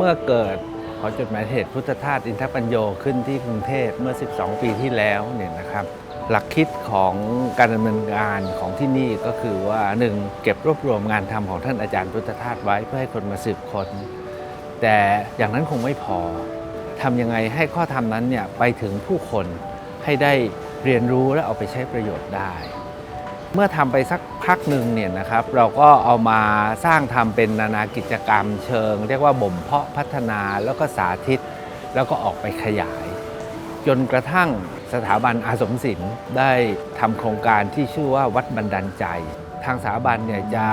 เมื่อเกิดหอจดหมายเหตุพุทธทาสอินทปัญโยขึ้นที่กรุงเทพเมื่อ 12 ปีที่แล้วเนี่ยนะครับ หลักคิดของการดำเนินงานของที่นี่ก็คือว่าหนึ่งเก็บรวบรวมงานทำของท่านอาจารย์พุทธทาสไว้เพื่อให้คนมาสืบค้นแต่อย่างนั้นคงไม่พอทำยังไงให้ข้อธรรมนั้นเนี่ยไปถึงผู้คนให้ได้เรียนรู้และเอาไปใช้ประโยชน์ได้ เมื่อทำไปสักพักหนึ่งเนี่ยนะครับ เราก็เอามาสร้างทำเป็นนานากิจกรรมเชิง เรียกว่าบ่มเพาะพัฒนาแล้วก็สาธิต แล้วก็ออกไปขยาย จนกระทั่งสถาบันอาสมศิลป์ได้ทำโครงการที่ชื่อว่าวัดบันดาลใจ ทางสถาบันเนี่ยจะ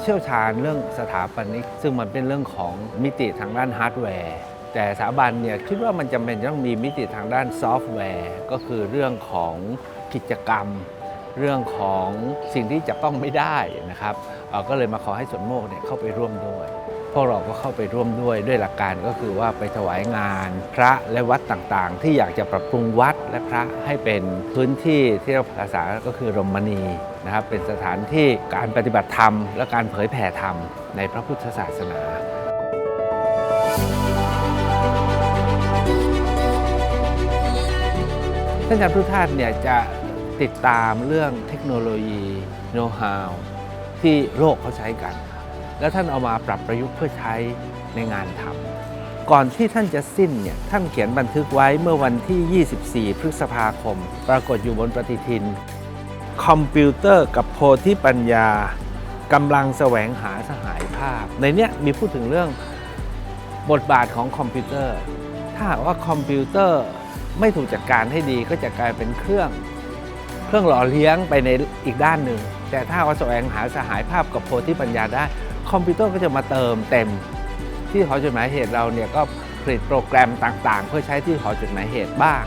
เชี่ยวชาญเรื่องสถาปนิก ซึ่งมันเป็นเรื่องของมิติทางด้านฮาร์ดแวร์ แต่สถาบันเนี่ยคิดว่ามันจำเป็นต้องมีมิติทางด้านซอฟต์แวร์ ก็คือเรื่องของกิจกรรม เรื่องของสิ่งที่จะต้องไม่ได้นะครับก็เลยมาขอให้สวนโมกเนี่ยเข้าไปร่วมด้วย พวกเราก็เข้าไปร่วมด้วยด้วยหลักการก็คือว่าไปถวายงาน พระและวัดต่างๆ ที่อยากจะปรับปรุงวัดและพระให้เป็นพื้นที่ที่เราภาษาก็คือรมณีนะครับเป็นสถานที่การปฏิบัติธรรม และการเผยแผ่ธรรมในพระพุทธศาสนาท่านอาจารย์พุทธทาสเนี่ยจะ ติดตามเรื่องเทคโนโลยีโน้ตฮาวที่โลกเขาใช้กัน แล้วท่านเอามาปรับประยุกต์เพื่อใช้ในงานทำก่อนที่ท่านจะสิ้นเนี่ยท่านเขียนบันทึกไว้เมื่อวันที่ 24 พฤษภาคม ปรากฏอยู่บนปฏิทิน คอมพิวเตอร์กับโพธิปัญญากำลังแสวงหาสหายภาพ ในเนี้ยมีพูดถึงเรื่องบทบาทของคอมพิวเตอร์ ถ้าหากว่าคอมพิวเตอร์ไม่ถูกจัดการให้ดีก็จะกลายเป็นเครื่อง เครื่องหล่อเลี้ยงไปในอีกด้านหนึ่ง แต่ถ้าว่าแสวงหาสหายภาพกับโพธิปัญญาได้ คอมพิวเตอร์ก็จะมาเติมเต็ม ที่หอจดหมายเหตุเราเนี่ยก็ผลิตโปรแกรมต่างๆ เพื่อใช้ที่หอจดหมายเหตุบ้าง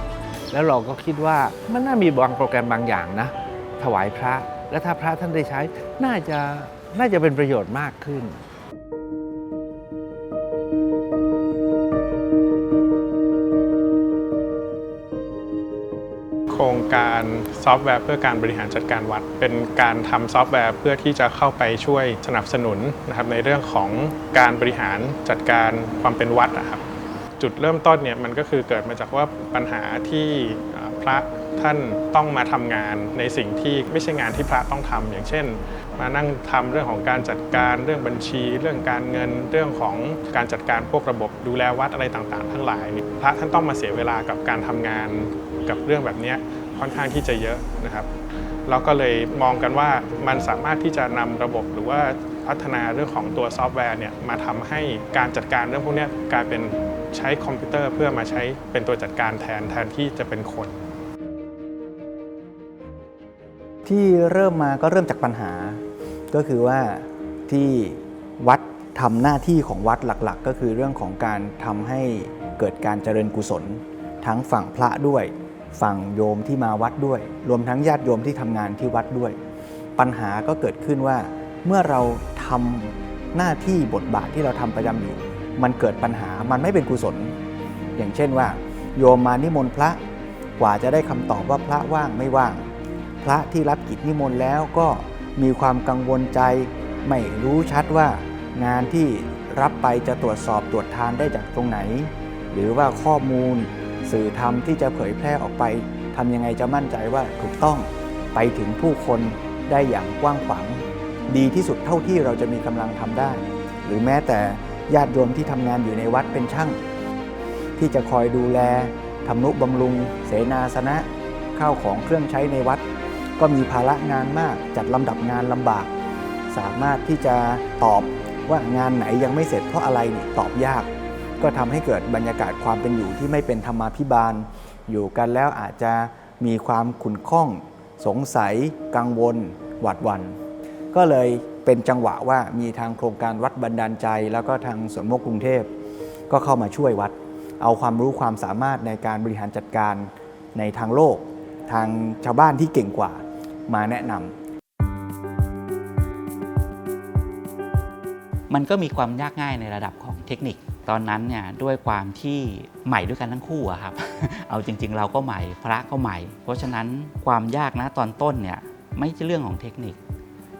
แล้วเราก็คิดว่ามันน่ามีบางโปรแกรมบางอย่างนะ ถวายพระและถ้าพระท่านได้ใช้น่าจะน่าจะเป็นประโยชน์มากขึ้น โครงการซอฟต์แวร์เพื่อการบริหารจัดการวัด เป็นการทำซอฟต์แวร์เพื่อที่จะเข้าไปช่วยสนับสนุนนะครับในเรื่องของการบริหารจัดการความเป็นวัดนะครับจุดเริ่มต้นเนี่ยมันก็คือเกิดมาจากว่าปัญหาที่พระท่านต้องมาทำงานในสิ่งที่ไม่ใช่งานที่พระต้องทำอย่างเช่น มานั่งทำเรื่องของการจัดการเรื่องบัญชี เรื่องการเงินเรื่องของการจัดการพวกระบบดูแลวัดอะไรต่างๆ ทั้งหลายเนี่ยพระท่านต้องมาเสียเวลากับการทำงาน กับเรื่องแบบนี้ค่อนข้างที่จะเยอะนะครับ เราก็เลยมองกันว่ามันสามารถที่จะนำระบบหรือว่าพัฒนาเรื่องของตัวซอฟต์แวร์เนี่ยมาทำให้การจัดการเรื่องพวกนี้กลายเป็นใช้คอมพิวเตอร์เพื่อมาใช้เป็นตัวจัดการแทนแทนที่จะเป็นคน ที่เริ่มมาก็เริ่มจากปัญหา ก็คือว่าที่วัดทำหน้าที่ของวัดหลักๆ ก็คือเรื่องของการทำให้เกิดการเจริญกุศล ทั้งฝั่งพระด้วย ฝั่งโยมที่มาวัดด้วย รวมทั้งญาติโยมที่ทำงานที่วัดด้วย ปัญหาก็เกิดขึ้นว่า เมื่อเราทำหน้าที่บทบาทที่เราทำประจำอยู่ มันเกิดปัญหามันไม่เป็นกุศล อย่างเช่นว่า โยมมานิมนต์พระกว่าจะได้คำตอบว่าพระว่างไม่ว่าง พระที่รับกิจนิมนต์แล้วก็มีความกังวลใจ ไม่รู้ชัดว่างานที่รับไปจะตรวจสอบตรวจทานได้จากตรงไหน หรือว่าข้อมูล สื่อธรรมที่จะเผยแพร่ออกไปทำยังไงจะมั่นใจว่าถูกต้องไปถึงผู้คนได้อย่างกว้างขวางดีที่สุดเท่าที่เราจะมีกำลังทำได้ หรือแม้แต่ญาติโยมที่ทำงานอยู่ในวัดเป็นช่าง ที่จะคอยดูแลทำนุบำรุง เสนาสนะข้าวของเครื่องใช้ในวัด ก็มีภาระงานมากจัดลำดับงานลำบาก สามารถที่จะตอบว่างานไหนยังไม่เสร็จเพราะอะไรนี่ตอบยาก ก็ทำให้เกิดบรรยากาศความเป็นอยู่ที่ไม่เป็นธรรมาภิบาล อยู่กันแล้วอาจจะมีความขุ่นข้อง สงสัย กังวล หวาดหวัน่นก็เลยเป็นจังหวะว่ามีทางโครงการวัดบันดาลใจ แล้วก็ทางสวนโมกกรุงเทพ ก็เข้ามาช่วยวัด เอาความรู้ความสามารถในการบริหารจัดการในทางโลก ทางชาวบ้านที่เก่งกว่ามาแนะนำมันก็มีความยากง่ายในระดับของเทคนิค ตอนนั้นเนี่ยด้วยความที่ใหม่ด้วยกันทั้งคู่อะครับ เอาจริง ๆ เราก็ใหม่พระก็ใหม่ เพราะฉะนั้นความยากนะตอนต้นเนี่ยไม่ใช่เรื่องของเทคนิค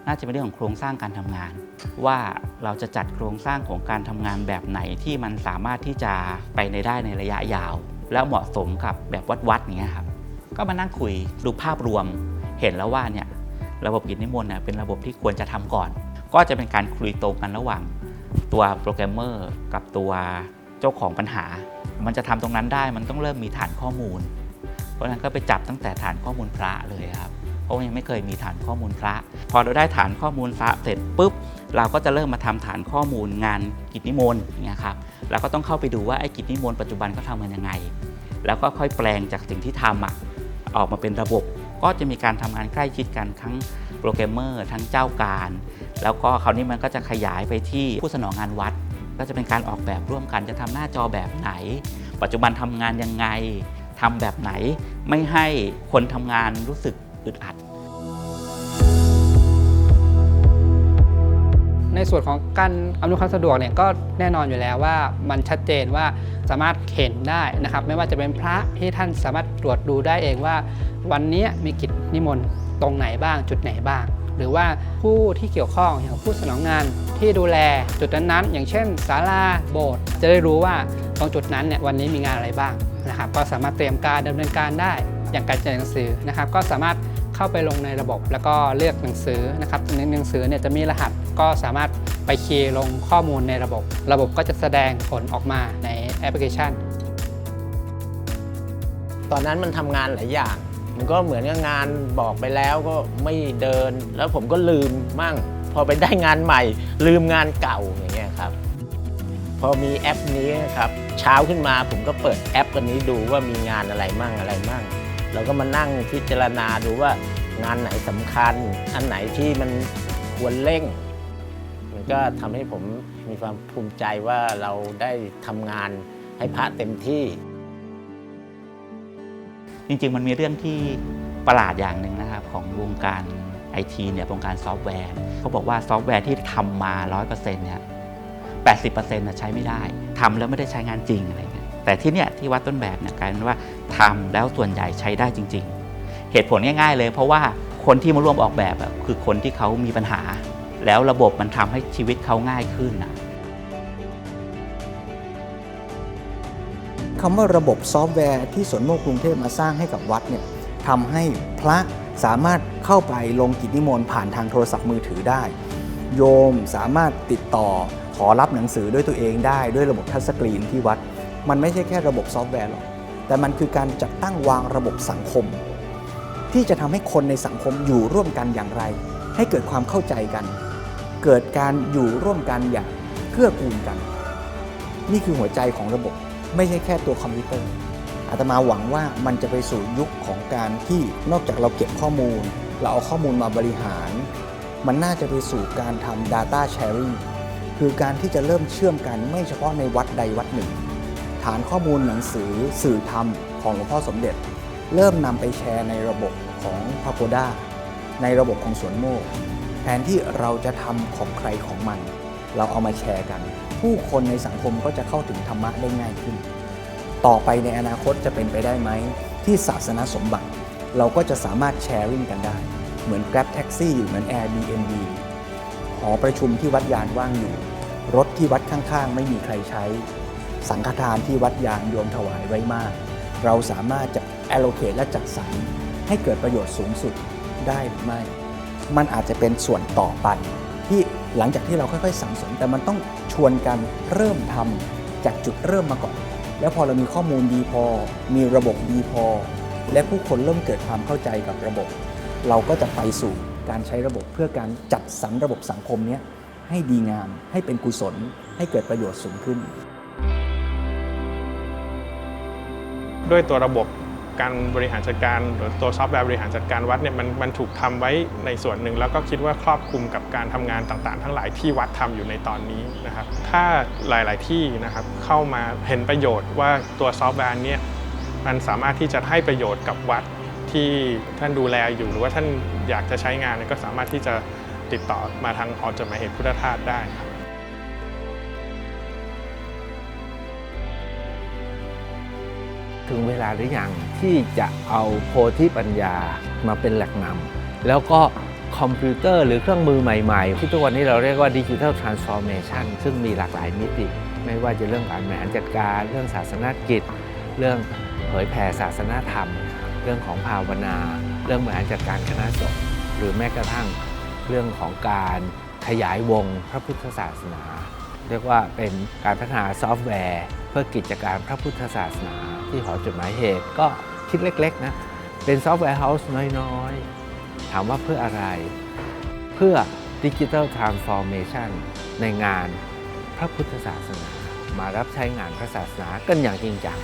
น่าจะเป็นเรื่องของโครงสร้างการทำงาน ว่าเราจะจัดโครงสร้างของการทำงานแบบไหนที่มันสามารถที่จะไปในได้ในระยะยาว แล้วเหมาะสมกับแบบวัดๆอย่างเงี้ยครับก็มานั่งคุยดูภาพรวม เห็นแล้วว่าเนี่ยระบบกิจนิมนต์เนี่ยเป็นระบบที่ควรจะทำก่อน ก็จะเป็นการคุยตรงกันระหว่าง ตัวโปรแกรมเมอร์กับตัวเจ้าของปัญหา มันจะทำตรงนั้นได้มันต้องเริ่มมีฐานข้อมูล เพราะนั้นก็ไปจับตั้งแต่ฐานข้อมูลพระเลยครับเพราะว่ายังไม่เคยมีฐานข้อมูลพระ พอเราได้ฐานข้อมูลพระเสร็จปุ๊บเราก็จะเริ่มมาทำฐานข้อมูลงานกิจนิมนต์อย่างเงี้ยครับเราก็ต้องเข้าไปดูว่าไอ้กิจนิมนต์ปัจจุบันเขาทำกันยังไง แล้วก็ค่อยแปลงจากสิ่งที่ทำอออกมาเป็นระบบ ก็จะมีการทำงานใกล้ชิดกันทั้ง โปรแกรมเมอร์ทั้งเจ้าการ แล้วก็คราวนี้มันก็จะขยายไปที่ผู้สนองงานวัด ก็จะเป็นการออกแบบร่วมกันจะทำหน้าจอแบบไหน ปัจจุบันทำงานยังไงทำแบบไหน ไม่ให้คนทำงานรู้สึกอึดอัดในส่วนของการอำนวยความสะดวกเนี่ยก็แน่นอนอยู่แล้วว่ามันชัดเจนว่าสามารถเห็นได้นะครับ ไม่ว่าจะเป็นพระที่ท่านสามารถตรวจดูได้เองว่า วันนี้มีกิจนิมนต์ ตรงไหนบ้างจุดไหนบ้าง หรือว่าผู้ที่เกี่ยวข้องอย่างผู้สนองงานที่ดูแลจุดนั้นๆอย่างเช่นศาลาโบสถ์จะได้รู้ว่าตรงจุดนั้นเนี่ยวันนี้มีงานอะไรบ้างนะครับก็สามารถเตรียมการดำเนินการได้ อย่างการจัดหนังสือนะครับ ก็สามารถเข้าไปลงในระบบ แล้วก็เลือกหนังสือนะครับในหนังสือเนี่ยจะมีรหัสก็สามารถไปคีย์ลงข้อมูลในระบบ ระบบก็จะแสดงผลออกมาในแอปพลิเคชัน ตอนนั้นมันทำงานหลายอย่าง มันก็เหมือนกับงานบอกไปแล้วก็ไม่เดิน แล้วผมก็ลืมมั่ง พอไปได้งานใหม่ ลืมงานเก่าอย่างเงี้ยครับ พอมีแอปนี้ครับ เช้าขึ้นมาผมก็เปิดแอปตัวนี้ดูว่ามีงานอะไรมั่งอะไรมั่งเราก็มานั่งพิจารณาดูว่างานไหนสำคัญ อันไหนที่มันควรเร่ง มันก็ทำให้ผมมีความภูมิใจว่าเราได้ทำงานให้พระเต็มที่ จริง ๆ มันมีเรื่องที่ประหลาดอย่างหนึ่งนะครับของวงการไอทีเนี่ยวงการซอฟต์แวร์เขาบอกว่าซอฟต์แวร์ที่ทำมา 100%เนี่ย80%นะใช้ไม่ได้ทำแล้วไม่ได้ใช้งานจริงอะไรเงี้ยแต่ที่เนี่ยที่วัดต้นแบบเนี่ยกลายเป็นว่าทำแล้วส่วนใหญ่ใช้ได้จริง ๆ เหตุผลง่าย ๆ เลย เพราะว่าคนที่มาร่วมออกแบบคือคนที่เขามีปัญหา แล้วระบบมันทำให้ชีวิตเขาง่ายขึ้นนะ คำว่าระบบซอฟต์แวร์ที่สวนโมกกรุงเทพมาสร้างให้กับวัดเนี่ยทำให้พระสามารถเข้าไปลงกิจนิมนต์ผ่านทางโทรศัพท์มือถือได้ โยมสามารถติดต่อขอรับหนังสือด้วยตัวเองได้ด้วยระบบทัชสกรีนที่วัด มันไม่ใช่แค่ระบบซอฟต์แวร์หรอก แต่มันคือการจัดตั้งวางระบบสังคม ที่จะทำให้คนในสังคมอยู่ร่วมกันอย่างไร ให้เกิดความเข้าใจกัน เกิดการอยู่ร่วมกันอย่างเกื้อกูลกัน นี่คือหัวใจของระบบ ไม่ใช่แค่ตัวคอมพิวเตอร์อาตมาหวังว่ามันจะไปสู่ยุคของการที่นอกจากเราเก็บข้อมูล เราเอาข้อมูลมาบริหาร มันน่าจะไปสู่การทำ Data Sharing คือการที่จะเริ่มเชื่อมกันไม่เฉพาะในวัดใดวัดหนึ่ง ฐานข้อมูลหนังสือสื่อธรรมของหลวงพ่อสมเด็จ เริ่มนำไปแชร์ในระบบของพาโ o ด้าในระบบของสวนโมกแทนที่เราจะทำของใครของมัน เราเอามาแชร์กัน ผู้คนในสังคมก็จะเข้าถึงธรรมะได้ง่ายขึ้น ต่อไปในอนาคตจะเป็นไปได้ไหม ที่ศาสนาสมบัติ เราก็จะสามารถแชร์ริ่งกันได้ เหมือน Grab Taxi เหมือน Airbnb หอประชุมที่วัดยานว่างอยู่ รถที่วัดข้างๆ ไม่มีใครใช้ สังฆทานที่วัดยางโยมถวายไว้มาก เราสามารถจะ allocate และจัดสรรให้เกิดประโยชน์สูงสุดได้หรือไม่ มันอาจจะเป็นส่วนต่อไป ที่หลังจากที่เราค่อย ๆ สั่งสม แต่มันต้องชวนกันเริ่มทำจากจุดเริ่มมาก่อน แล้วพอเรามีข้อมูลดีพอ มีระบบดีพอ และผู้คนเริ่มเกิดความเข้าใจกับระบบ เราก็จะไปสู่การใช้ระบบเพื่อการจัดสรรระบบสังคมนี้ให้ดีงาม ให้เป็นกุศล ให้เกิดประโยชน์สูงขึ้น ด้วยตัวระบบ การบริหารจัดการหรือตัวซอฟต์แวร์บริหารจัดการวัดเนี่ยมันมันถูกทำไว้ในส่วนหนึ่ง แล้วก็คิดว่าครอบคลุมกับการทำงานต่างๆ ทั้งหลายที่วัดทำอยู่ในตอนนี้นะครับถ้าหลายๆที่นะครับเข้ามาเห็นประโยชน์ว่าตัวซอฟต์แวร์เนี่ยมันสามารถที่จะให้ประโยชน์กับวัดที่ท่านดูแลอยู่หรือว่าท่านอยากจะใช้งานนก็สามารถที่จะติดต่อมาทางหอจดหมายเหตุพุทธทาสได้ครับถึงเวลาหรือยัง ที่จะเอาโพธิปัญญามาเป็นแหล่งนำแล้วก็คอมพิวเตอร์หรือเครื่องมือใหม่ๆ ที่ทุกวันนี้เราเรียกว่าดิจิทัลทรานส์ฟอร์เมชันซึ่งมีหลากหลายมิติ ไม่ว่าจะเรื่องการบริหารจัดการ เรื่องศาสนกิจ เรื่องเผยแผ่ศาสนาธรรม เรื่องของภาวนา เรื่องบริหารจัดการคณะสงฆ์หรือแม้กระทั่งเรื่องของการขยายวงพระพุทธศาสนา เรียกว่าเป็นการพัฒนาซอฟต์แวร์ เพื่อกิจการพระพุทธศาสนา ที่หอจดหมายเหตุก็ คิดเล็กๆนะ เป็นซอฟต์แวร์เฮาส์น้อยๆ ถามว่าเพื่ออะไร เพื่อดิจิทัลทรานส์ฟอร์เมชันในงานพระพุทธศาสนา มารับใช้งานพระศาสนากันอย่างจริงจัง